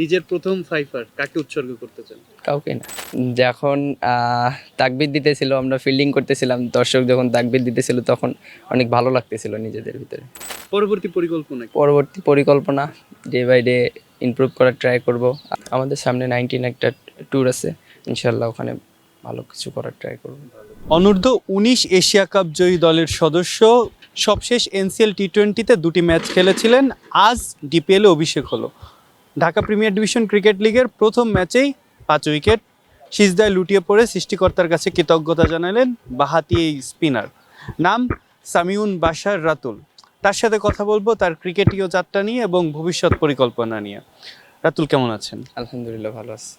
নিজের প্রথম ফাইফার কাকে উৎসর্গ করতে চান? কাউকে না। যখন আহ, তাকবির দিতেছিল আমরা ফিল্ডিং করতেছিলাম দর্শক যখন তাকবির দিতেছিল তখন অনেক ভালো লাগতেছিল নিজেদের ভিতরে। পরবর্তী পরিকল্পনা পরবর্তী পরিকল্পনা ডে বাই ডে ইমপ্রুভ করার ট্রাই করব। আমাদের সামনে নাইনটিন একটা ট্যুর আছে ইনশাল্লাহ ওখানে ভালো কিছু করার ট্রাই করব। অনূর্ধ্ব উনিশ এশিয়া কাপ জয়ী দলের সদস্য সবশেষ এনসিএল টি টোয়েন্টিতে দুটি ম্যাচ খেলেছিলেন আজ ডিপিএলে অভিষেক হলো। ঢাকা প্রিমিয়ার ডিভিশন ক্রিকেট লিগের প্রথম ম্যাচেই পাঁচ উইকেট। সিজদায় লুটিয়ে পড়ে সৃষ্টিকর্তার কাছে কৃতজ্ঞতা জানালেন বাহাতি এই স্পিনার। নাম সামিউন বাশার রাতুল। তার সাথে কথা বলব তার ক্রিকেটীয় যাত্রা নিয়ে এবং ভবিষ্যৎ পরিকল্পনা নিয়ে। রাতুল কেমন আছেন? আলহামদুলিল্লাহ ভালো আছে।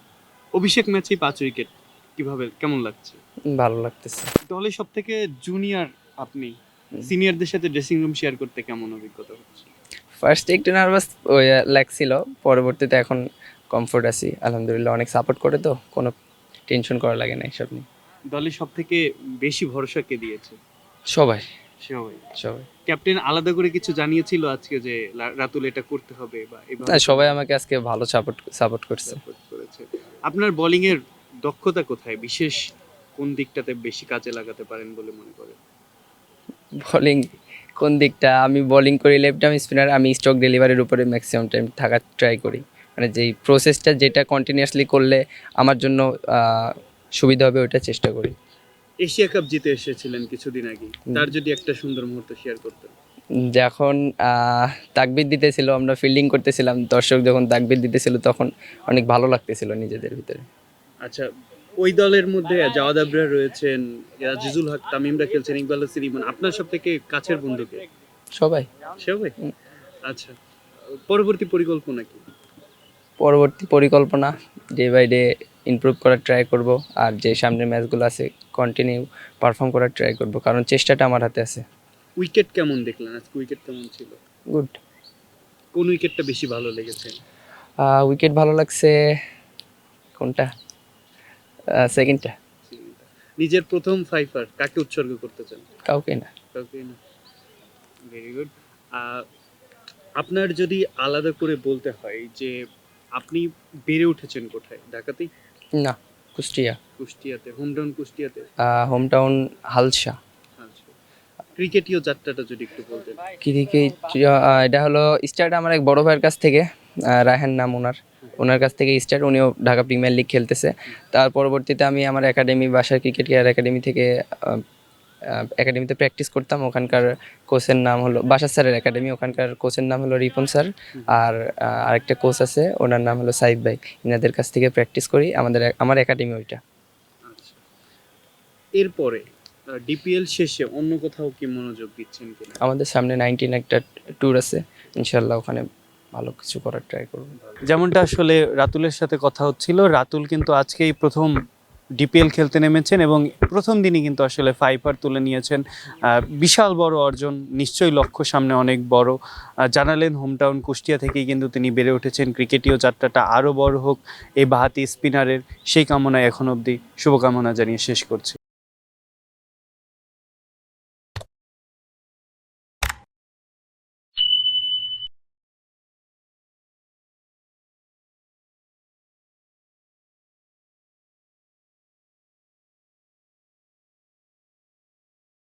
অভিষেক ম্যাচেই পাঁচ উইকেট। কীভাবে কেমন লাগছে? ভালো লাগতেছে। দলে সব থেকে জুনিয়র আপনি সিনিয়রদের সাথে ড্রেসিং রুম শেয়ার করতে কেমন অভিজ্ঞতা হচ্ছে? ফার্স্টে একটু নার্ভাস ওই লাগছিল। পরবর্তীতে এখন কমফোর্ট আছি আলহামদুলিল্লাহ। অনেক সাপোর্ট করে তো কোনো টেনশন করা লাগে না এসব নিয়ে। দলে সব থেকে বেশি ভরসা কে দিয়েছে? সবাই। সবাই। সবাই। ক্যাপ্টেন আলাদা করে কিছু জানিয়েছিল আজকে যে রাতুল এটা করতে হবে বা সবাই আমাকে আজকে ভালো সাপোর্ট সাপোর্ট করছে। করেছে। আপনার বোলিং এর দক্ষতা কোথায়? বিশেষ কোন দিকটাতে বেশি কাজে লাগাতে পারেন বলে মনে করেন? বোলিং কোন দিকটা? আমি বোলিং করি লেফট আর্ম স্পিনার আমি স্টক ডেলিভারির উপরে ম্যাক্সিমাম টাইম থাকার ট্রাই করি। মানে যেই প্রসেসটা যেটা কন্টিনিউয়াসলি করলে আমার জন্য সুবিধা হবে ওইটা চেষ্টা করি। এশিয়া কাপ জিতে এসেছিলেন কিছুদিন আগে। তার যদি একটা সুন্দর মুহূর্ত শেয়ার করতেন। যখন তাকবির দিতেছিল আমরা ফিল্ডিং করতেছিলাম দর্শক যখন তাকবির দিতেছিল তখন অনেক ভালো লাগতেছিল নিজেদের ভিতরে। আচ্ছা ওই দলের মধ্যে জাওয়াদ আবরার রয়েছেন আজিজুল হক তামিমরা খেলছেন ইকবাল ইমন আপনার সব থেকে কাছের বন্ধুকে সবাই। সবাই? আচ্ছা। পরবর্তী পরিকল্পনা কি? পরবর্তী পরিকল্পনা ডে বাই ডে ইমপ্রুভ করার ট্রাই করব আর যে সামনের ম্যাচগুলো আছে কন্টিনিউ পারফর্ম করার ট্রাই করব কারণ চেষ্টাটা আমার হাতে আছে। উইকেট কেমন দেখলেন? আজকে উইকেট কেমন ছিল? গুড কোন উইকেটটা বেশি ভালো লেগেছে? উইকেট ভালো লাগছে কোনটা? সেকেন্ডটা নিজের প্রথম ফাইফার কাকে উৎসর্গ করতে চান? কাউকে না। কাউকে না। ভেরি গুড আপনার যদি আলাদা করে বলতে হয় যে আপনি বেড়ে উঠেছেন কোথায়? ঢাকাতেই? না কুষ্টিয়া। কুষ্টিয়াতে। হোম টাউন কুষ্টিয়াতে? Home town Halsa. আচ্ছা। ক্রিকেটীয় যাত্রাটা যদি একটু বলতেন। ক্রিকেট এটা হলো স্টার্ট আমার এক বড় ভাইয়ের কাছ থেকে রায়হান নাম ওনার। ওনার কাছ থেকে স্টার্ট উনিও ঢাকা প্রিমিয়ার লিগ খেলতেছে। তার পরবর্তীতে আমি আমার একাডেমি বাসার ক্রিকেট কেয়ার একাডেমি থেকে একাডেমিতে প্র্যাকটিস করতাম। ওখানকার কোচের নাম হলো বাসার স্যারের একাডেমি ওখানকার কোচের নাম হলো রিপন স্যার। আর আরেকটা কোচ আছে ওনার নাম হলো সাইদ ভাই। ইনাদের কাছ থেকে প্র্যাকটিস করি আমাদের আমার একাডেমি ওইটা। আচ্ছা। এরপরে ডিপিএল শেষে অন্য কোথাও কি মনোযোগ দিচ্ছেন কিনা? আমাদের সামনে নাইনটিন একটা ট্যুর আছে। ইনশাল্লাহ ওখানে ভালো কিছু করার ট্রাই করব যেমনটা আসলে রাতুলের সাথে কথা হচ্ছিল, রাতুল কিন্তু আজকেই প্রথম ডিপিএল খেলতে নেমেছেন এবং প্রথম দিনই কিন্তু আসলে ফাইভার তুলে নিয়েছেন। বিশাল বড় অর্জন, নিশ্চয়ই লক্ষ্য সামনে অনেক বড়। জানালেন হোমটাউন কুষ্টিয়া থেকেই কিন্তু তিনি বেড়ে উঠেছেন। ক্রিকেটীয় যাত্রাটা আরও বড় হোক, এই বাহাতি স্পিনারের সেই কামনায় এখন অবধি শুভকামনা জানিয়ে শেষ করছি।